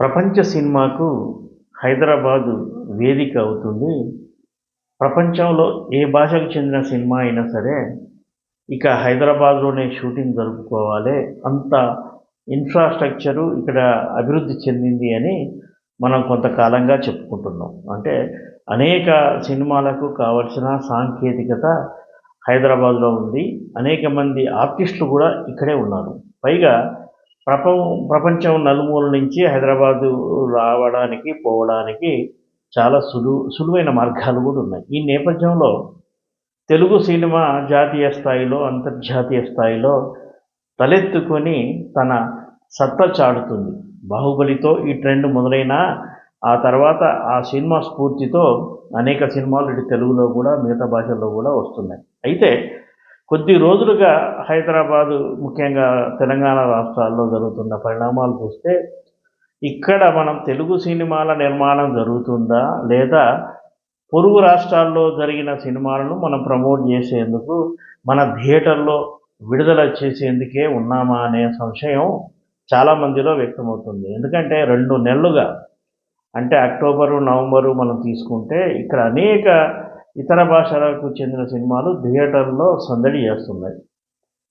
ప్రపంచ సినిమాకు హైదరాబాదు వేదిక అవుతుంది. ప్రపంచంలో ఏ భాషకు చెందిన సినిమా అయినా సరే ఇక హైదరాబాద్లోనే షూటింగ్ జరుపుకోవాలి. అంత ఇన్ఫ్రాస్ట్రక్చరు ఇక్కడ అభివృద్ధి చెందింది అని మనం కొంతకాలంగా చెప్పుకుంటున్నాం. అంటే అనేక సినిమాలకు కావలసిన సాంకేతికత హైదరాబాద్లో ఉంది. అనేక మంది ఆర్టిస్టులు కూడా ఇక్కడే ఉన్నారు. పైగా ప్రప ప్రపంచం నలుమూల నుంచి హైదరాబాదు రావడానికి పోవడానికి చాలా సులువు సులువైన మార్గాలు కూడా ఉన్నాయి. ఈ నేపథ్యంలో తెలుగు సినిమా జాతీయ స్థాయిలో అంతర్జాతీయ స్థాయిలో తలెత్తుకొని తన సత్తా చాటుతుంది. బాహుబలితో ఈ ట్రెండ్ మొదలైన ఆ తర్వాత ఆ సినిమా స్ఫూర్తితో అనేక సినిమాలు ఇటు తెలుగులో కూడా మిగతా భాషల్లో కూడా వస్తున్నాయి. అయితే కొద్ది రోజులుగా హైదరాబాదు ముఖ్యంగా తెలంగాణ రాష్ట్రాల్లో జరుగుతున్న పరిణామాలు చూస్తే ఇక్కడ మనం తెలుగు సినిమాల నిర్మాణం జరుగుతుందా లేదా పొరుగు రాష్ట్రాల్లో జరిగిన సినిమాలను మనం ప్రమోట్ చేసేందుకు మన థియేటర్లో విడుదల చేసేందుకే ఉన్నామా అనే సంశయం చాలామందిలో వ్యక్తమవుతుంది. ఎందుకంటే రెండు నెలలుగా అంటే అక్టోబరు నవంబరు మనం తీసుకుంటే ఇక్కడ అనేక ఇతర భాషలకు చెందిన సినిమాలు థియేటర్లో సందడి చేస్తున్నాయి.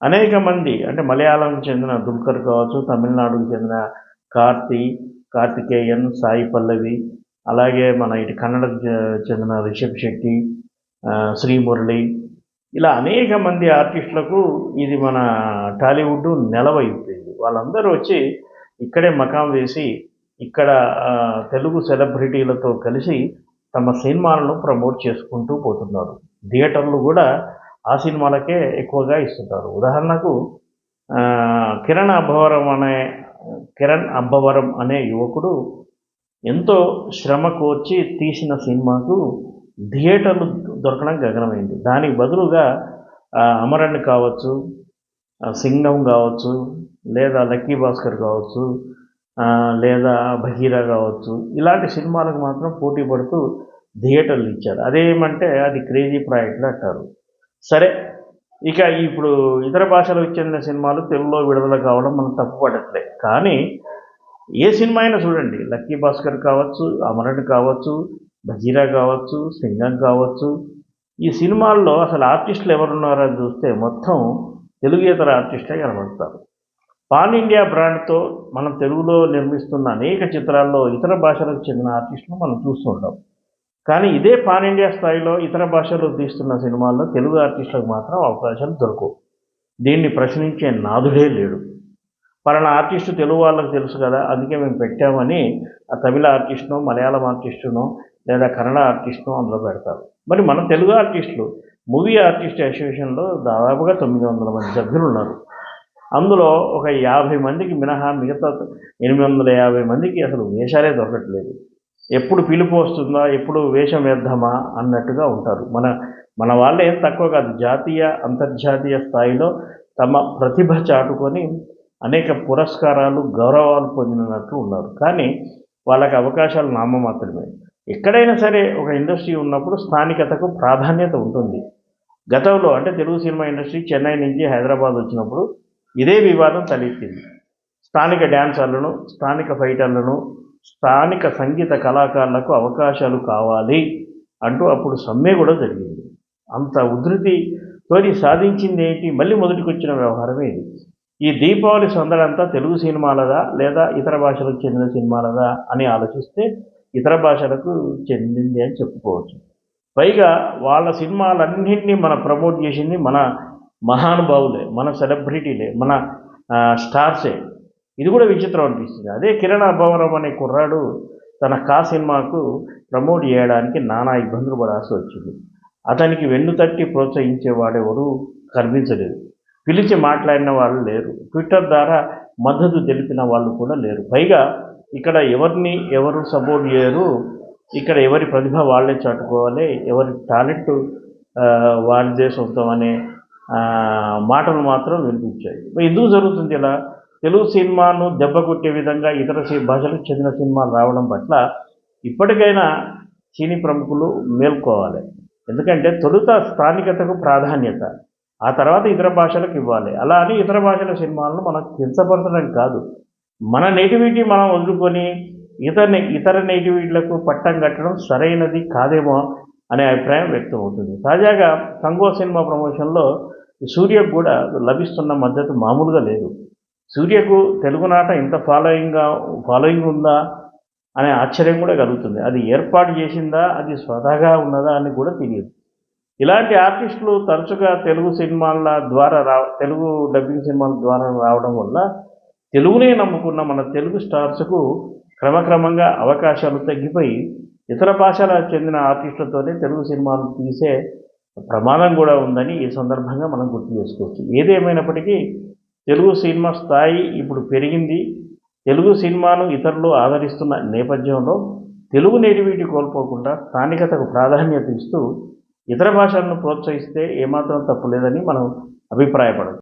అనేక మంది అంటే మలయాళంకి చెందిన దుల్కర్ కావచ్చు తమిళనాడుకు చెందిన కార్తీ కార్తికేయన్ సాయి పల్లవి అలాగే మన ఇటు కన్నడకు చెందిన రిషబ్ శెట్టి శ్రీమురళి ఇలా అనేక మంది ఆర్టిస్టులకు ఇది మన టాలీవుడ్ నెలవైపోయింది వాళ్ళందరూ వచ్చి ఇక్కడే మకాం వేసి ఇక్కడ తెలుగు సెలబ్రిటీలతో కలిసి తమ సినిమాలను ప్రమోట్ చేసుకుంటూ పోతున్నారు. థియేటర్లు కూడా ఆ సినిమాలకే ఎక్కువగా ఇస్తుంటారు. ఉదాహరణకు కిరణ్ అబ్బవరం అనే కిరణ్ అబ్బవరం అనే యువకుడు ఎంతో శ్రమకు వచ్చి తీసిన సినిమాకు థియేటర్లు దొరకడం గగనమైంది. దానికి బదులుగా అమరణ్ కావచ్చు సింగం కావచ్చు లేదా లక్కీ భాస్కర్ కావచ్చు లేదా భగీరా కావచ్చు. ఇలాంటి సినిమాలకు మాత్రం పోటీ పడుతూ థియేటర్లు ఇచ్చారు. అదేమంటే అది క్రేజీ ప్రాజెక్టులు అంటారు. సరే ఇక ఇప్పుడు ఇతర భాషలకు చెందిన సినిమాలు తెలుగులో విడుదల కావడం మనం తప్పుపడట్లే. కానీ ఏ సినిమా అయినా చూడండి. లక్కీ భాస్కర్ కావచ్చు అమరన్ కావచ్చు బజీరా కావచ్చు సింగం కావచ్చు. ఈ సినిమాల్లో అసలు ఆర్టిస్టులు ఎవరున్నారో అని చూస్తే మొత్తం తెలుగేతర ఆర్టిస్టే కనబడతారు. పాన్ ఇండియా బ్రాండ్తో మనం తెలుగులో నిర్మిస్తున్న అనేక చిత్రాల్లో ఇతర భాషలకు చెందిన ఆర్టిస్టులు మనం చూస్తుంటాం. కానీ ఇదే పాన్ ఇండియా స్థాయిలో ఇతర భాషల్లో తీస్తున్న సినిమాల్లో తెలుగు ఆర్టిస్టులకు మాత్రం అవకాశాలు దొరకవు. దీన్ని ప్రశ్నించే నాదుడే లేడు. పలానా ఆర్టిస్టు తెలుగు వాళ్ళకి తెలుసు కదా అందుకే మేము పెట్టామని ఆ తమిళ ఆర్టిస్టును మలయాళం ఆర్టిస్టును లేదా కన్నడ ఆర్టిస్టును అందులో పెడతారు. మరి మన తెలుగు ఆర్టిస్టులు మూవీ ఆర్టిస్ట్ అసోసియేషన్లో దాదాపుగా తొమ్మిది వందల మంది సభ్యులు ఉన్నారు. అందులో ఒక యాభై మందికి మినహా మిగతా ఎనిమిది వందల యాభై మందికి అసలు వేషాలే దొరకట్లేదు. ఎప్పుడు పిలుపు వస్తుందా ఎప్పుడు వేషం వేద్దామా అన్నట్టుగా ఉంటారు. మన మన వాళ్ళు ఏం తక్కువ కాదు. జాతీయ అంతర్జాతీయ స్థాయిలో తమ ప్రతిభ చాటుకొని అనేక పురస్కారాలు గౌరవాలు పొందినట్లు ఉన్నారు. కానీ వాళ్ళకి అవకాశాలు నామ మాత్రమే. ఎక్కడైనా సరే ఒక ఇండస్ట్రీ ఉన్నప్పుడు స్థానికతకు ప్రాధాన్యత ఉంటుంది. గతంలో అంటే తెలుగు సినిమా ఇండస్ట్రీ చెన్నై నుంచి హైదరాబాద్ వచ్చినప్పుడు ఇదే వివాదం తలెత్తింది. స్థానిక డ్యాన్సర్లను స్థానిక ఫైటర్లను స్థానిక సంగీత కళాకారులకు అవకాశాలు కావాలి అంటూ అప్పుడు సమ్మె కూడా జరిగింది. అంత ఉధృతి తోని సాధించింది ఏంటి? మళ్ళీ మొదటికి వచ్చిన వ్యవహారమే ఇది ఈ దీపావళి సందడంతా తెలుగు సినిమాలదా లేదా ఇతర భాషలకు చెందిన సినిమాలదా అని ఆలోచిస్తే ఇతర భాషలకు చెందింది అని చెప్పుకోవచ్చు. పైగా వాళ్ళ సినిమాలన్నింటినీ మన ప్రమోట్ చేసింది మన మహానుభావులే మన సెలబ్రిటీలే మన స్టార్సే. ఇది కూడా విచిత్రం అనిపిస్తుంది. అదే కిరణ్ అభవరం అనే కుర్రాడు తన కా సినిమాకు ప్రమోట్ చేయడానికి నానా ఇబ్బందులు పడాల్సి వచ్చింది. అతనికి వెన్ను తట్టి ప్రోత్సహించేవాడెవరు కనిపించలేదు. పిలిచి మాట్లాడిన వాళ్ళు లేరు. ట్విట్టర్ ద్వారా మద్దతు తెలిపిన వాళ్ళు కూడా లేరు. పైగా ఇక్కడ ఎవరిని ఎవరు సపోర్ట్ చేయరు ఇక్కడ ఎవరి ప్రతిభ వాళ్ళే చాటుకోవాలి ఎవరి టాలెంట్ వాళ్ళదే సొంతం అనే మాటలు మాత్రం వినిపించాయి. ఎందుకు జరుగుతుంది ఇలా? తెలుగు సినిమాను దెబ్బ కొట్టే విధంగా ఇతర భాషలకు చెందిన సినిమాలు రావడం పట్ల ఇప్పటికైనా చీనీ ప్రముఖులు మేల్కోవాలి. ఎందుకంటే తొలుత స్థానికతకు ప్రాధాన్యత ఆ తర్వాత ఇతర భాషలకు ఇవ్వాలి. అలా అని ఇతర భాషల సినిమాలను మనం కించపరచడం కాదు. మన నేటివిటీ మనం వదులుకొని ఇతర ఇతర నేటివిటీలకు పట్టం కట్టడం సరైనది కాదేమో అనే అభిప్రాయం వ్యక్తం అవుతుంది. తాజాగా సంగో సినిమా ప్రమోషన్లో సూర్యకు కూడా లభిస్తున్న మద్దతు మామూలుగా లేదు. సూర్యకు తెలుగునాట ఇంత ఫాలోయింగ్గా ఫాలోయింగ్ ఉందా అనే ఆశ్చర్యం కూడా కలుగుతుంది. అది ఏర్పాటు చేసిందా అది స్వతహాగా ఉన్నదా అని కూడా తెలియదు. ఇలాంటి ఆర్టిస్టులు తరచుగా తెలుగు సినిమాల ద్వారా రా తెలుగు డబ్బింగ్ సినిమాల ద్వారా రావడం వల్ల తెలుగునే నమ్ముకున్న మన తెలుగు స్టార్స్కు క్రమక్రమంగా అవకాశాలు తగ్గిపోయి ఇతర భాషలకు చెందిన ఆర్టిస్టులతోనే తెలుగు సినిమాలు తీసే ప్రమాదం కూడా ఉందని ఈ సందర్భంగా మనం గుర్తు చేసుకోవచ్చు. ఏదేమైనప్పటికీ తెలుగు సినిమా స్థాయి ఇప్పుడు పెరిగింది. తెలుగు సినిమాను ఇతరులు ఆదరిస్తున్న నేపథ్యంలో తెలుగు నేటివిటీ కోల్పోకుండా స్థానికతకు ప్రాధాన్యత ఇస్తూ ఇతర భాషలను ప్రోత్సహిస్తే ఏమాత్రం తప్పు లేదని మనం అభిప్రాయపడదు